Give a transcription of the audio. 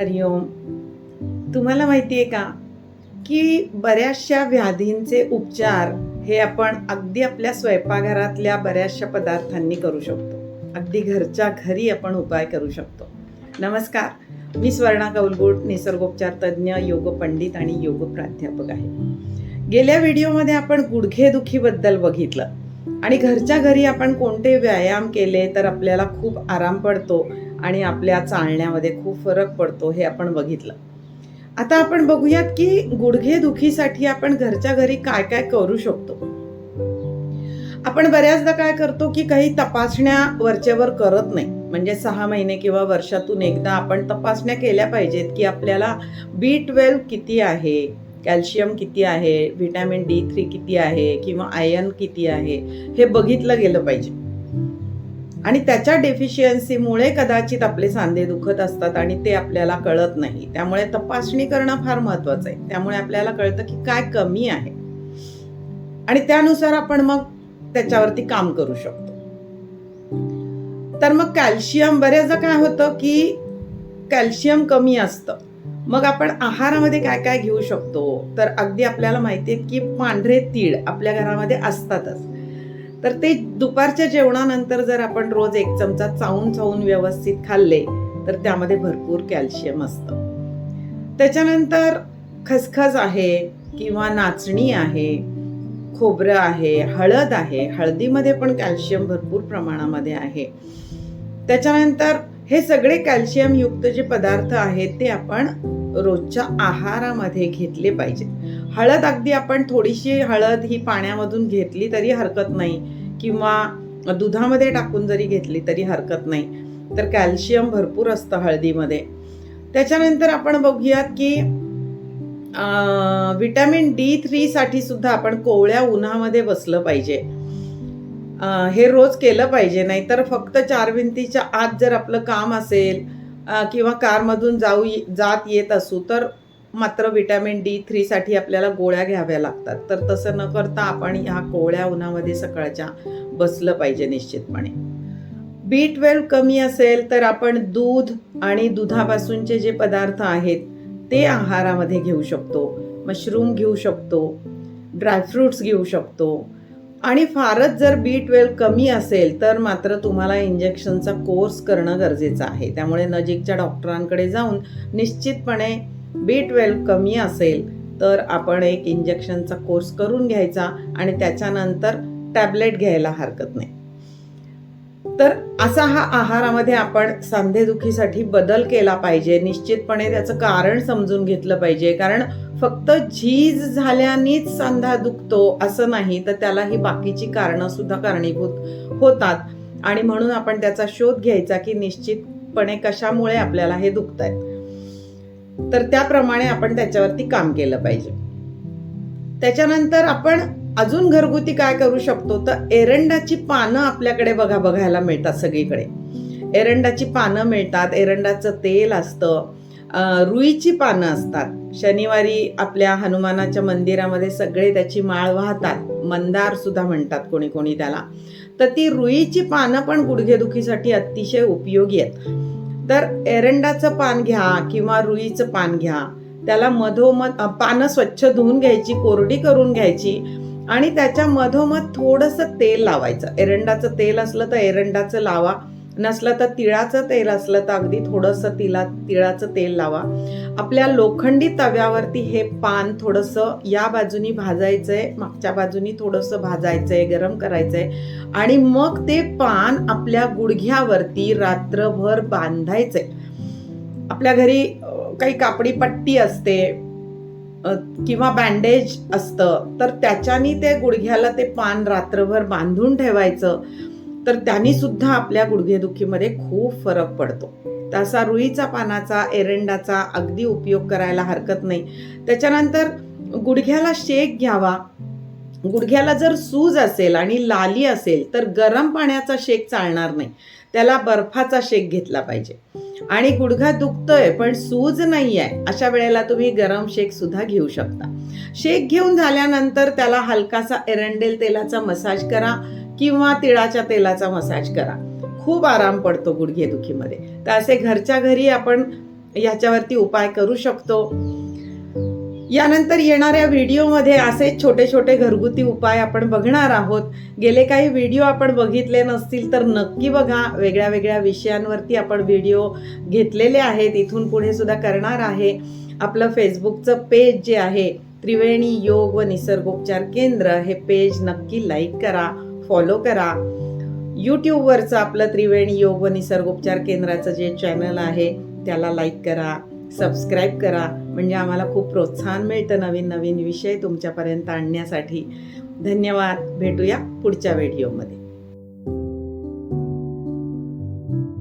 हरिओम तुम्हाला माहिती आहे का? की बऱ्याचशा व्याधींचे उपचार हे आपण अगदी आपल्या स्वयंपाकघरातल्या बऱ्याचशा पदार्थांनी करू शकतो. अगदी घरच्या घरी आपण उपाय करू शकतो. नमस्कार. मी स्वर्णा कौलगुट निसर्गोपचार तज्ज्ञ योग पंडित आणि योग प्राध्यापक आहे. गेल्या व्हिडिओमध्ये आपण गुडघेदुखीबद्दल बघितलं आणि घरच्या घरी आपण कोणते व्यायाम केले तर आपल्याला खूप आराम पडतो आणि आपल्या चालण्यामध्ये खूप फरक पडतो हे आपण बघितलं. आता आपण बघूयात की गुडघे दुखीसाठी आपण घरच्या घरी काय काय करू शकतो? आपण बऱ्याचदा काय करतो की काही तपासण्या वरचेवर करत नाही. म्हणजे सहा महिने किंवा वर्षातून एकदा आपण तपासण्या केल्या पाहिजेत की आपल्याला बी ट्वेल्व किती आहे कॅल्शियम किती आहे व्हिटॅमिन डी थ्री किती आहे किंवा आयर्न किती आहे हे बघितलं गेलं पाहिजे. आणि त्याच्या डेफिशियन्सीमुळे कदाचित आपले सांधे दुखत असतात आणि ते आपल्याला कळत नाही. त्यामुळे तपासणी करणं फार महत्वाचं आहे. त्यामुळे आपल्याला कळतं की काय कमी आहे. आणि त्यानुसार आपण मग त्याच्यावरती काम करू शकतो. तर मग कॅल्शियम बऱ्याचदा काय होतं की कॅल्शियम कमी असतं. मग आपण आहारामध्ये काय काय घेऊ शकतो? तर अगदी आपल्याला माहिती आहे की पांढरे तीळ आपल्या घरामध्ये असतातच. तर ते दुपारच्या जेवणानंतर जर आपण रोज एक चमचा चावून चावून व्यवस्थित खाल्ले तर त्यामध्ये भरपूर कॅल्शियम असतं. त्याच्यानंतर खसखस आहे किंवा नाचणी आहे खोबरं आहे हळद आहे हळदीमध्ये पण कॅल्शियम भरपूर प्रमाणामध्ये आहे. त्याच्यानंतर हे सगळे कॅल्शियमयुक्त जे पदार्थ आहेत ते आपण रोजच्या आहारामध्ये घेतले पाहिजे हळद अगदी आपण थोडीशी हळद ही पाण्यामधून घेतली तरी हरकत नाही. किंवा दुधामध्ये टाकून जरी घेतली तरी हरकत नाही. तर कॅल्शियम भरपूर असतं हळदीमध्ये. त्याच्यानंतर आपण बघूयात की विटॅमिन डी थ्रीसाठी सुद्धा आपण कोवळ्या उन्हामध्ये बसलं पाहिजे. हे रोज केलं पाहिजे. नाहीतर फक्त चार भिंतीच्या आत जर आपलं काम असेल किंवा कारमधून जाऊ जात येत असू तर मात्र विटॅमिन डी थ्रीसाठी आपल्याला गोळ्या घ्याव्या लागतात. तर तसं न करता आपण ह्या कोवळ्या उन्हामध्ये सकाळच्या बसलं पाहिजे निश्चितपणे. बी ट्वेल्व कमी असेल तर आपण दूध आणि दुधापासूनचे जे पदार्थ आहेत ते आहारामध्ये घेऊ शकतो. मशरूम घेऊ शकतो. ड्रायफ्रुट्स घेऊ शकतो. आणि फारच जर बी ट्वेल्व कमी असेल तर मात्र तुम्हाला इंजेक्शनचा कोर्स करणं गरजेचं आहे. त्यामुळे नजीकच्या डॉक्टरांकडे जाऊन निश्चितपणे बी ट्वेल्व कमी असेल तर आपण एक इंजेक्शनचा कोर्स करून घ्यायचा आणि त्याच्यानंतर टॅबलेट घ्यायला हरकत नाही. तर असा हा आहारामध्ये आपण सांधेदुखीसाठी बदल केला पाहिजे. निश्चितपणे त्याचं कारण समजून घेतलं पाहिजे. कारण फक्त झीज झाल्यानेच सांधा दुखतो असं नाही तर त्याला ही बाकीची कारणं सुद्धा कारणीभूत होतात. आणि म्हणून आपण त्याचा शोध घ्यायचा की निश्चितपणे कशामुळे आपल्याला हे दुखत आहेत तर त्याप्रमाणे आपण त्याच्यावरती काम केलं पाहिजे. त्याच्यानंतर आपण अजून घरगुती काय करू शकतो? तर एरंडाची पानं आपल्याकडे बघा बघायला मिळतात सगळीकडे. एरंडाची पानं मिळतात. एरंडाचं तेल असतं. रुईची पानं असतात. शनिवारी आपल्या हनुमानाच्या मंदिरामध्ये सगळे त्याची माळ वाहतात. मंदार सुद्धा म्हणतात कोणी कोणी त्याला. तर ती रुईची पानं पण गुडघेदुखीसाठी अतिशय उपयोगी आहेत. तर एरंडाचं पान घ्या किंवा रुईचं पान घ्या. त्याला मधोमध पानं स्वच्छ धुवून घ्यायची कोरडी करून घ्यायची. आणि त्याच्या मधोमध थोडंसं तेल लावायचं. एरंडाचं तेल असलं तर एरंडाचं लावा. नसलं तर तिळाचं तेल असलं तर अगदी थोडंसं तिला तिळाचं तेल लावा. आपल्या लोखंडी तव्यावरती हे पान थोडंसं या बाजूनी भाजायचंय मागच्या बाजूनी थोडंसं भाजायचंय गरम करायचंय. आणि मग ते पान आपल्या गुडघ्यावरती रात्रभर बांधायचंय. आपल्या घरी काही कापडी पट्टी असते किंवा बँडेज असतं तर त्याच्यानी ते गुडघ्याला ते पान रात्रभर बांधून ठेवायचं. तर त्यांनी सुद्धा आपल्या गुडघेदुखीमध्ये खूप फरक पडतो. तसा रुईचा पानाचा एरंडाचा अगदी उपयोग करायला हरकत नाही. त्याच्यानंतर गुडघ्याला शेक घ्यावा. गुडघ्याला जर सूज असेल आणि लाली असेल तर गरम पाण्याचा शेक चालणार नाही. त्याला बर्फाचा शेक घेतला पाहिजे. आणि गुडघा दुखतोय पण सूज नाही आहे अशा वेळेला तुम्ही गरम शेक सुद्धा घेऊ शकता. शेक घेऊन झाल्यानंतर त्याला हलकासा एरंडेल तेलाचा मसाज करा किंवा तिळाच्या तेलाचा मसाज करा. खूप आराम पडतो गुडघेदुखीमध्ये. तर असे घरच्या घरी आपण याच्यावरती उपाय करू शकतो. यानंतर येणाऱ्या व्हिडिओमध्ये असे छोटे छोटे घरगुती उपाय आपण बघणार आहोत. गेले काही व्हिडिओ आपण बघितले नसतील तर नक्की बघा. वेगळ्या वेगळ्या विषयांवरती आपण व्हिडिओ घेतलेले आहेत. इथून पुढे सुद्धा करणार आहे. आपलं फेसबुकचं पेज जे आहे त्रिवेणी योग व निसर्गोपचार केंद्र हे पेज नक्की लाईक करा फॉलो करा. यूट्यूबवरचं आपलं त्रिवेणी योग व निसर्गोपचार केंद्राचं जे चॅनल आहे त्याला लाईक करा. सबस्क्राईब करा. म्हणजे आम्हाला खूप प्रोत्साहन मिळतं नवीन नवीन विषय तुमच्यापर्यंत आणण्यासाठी. धन्यवाद. भेटूया पुढच्या व्हिडिओमध्ये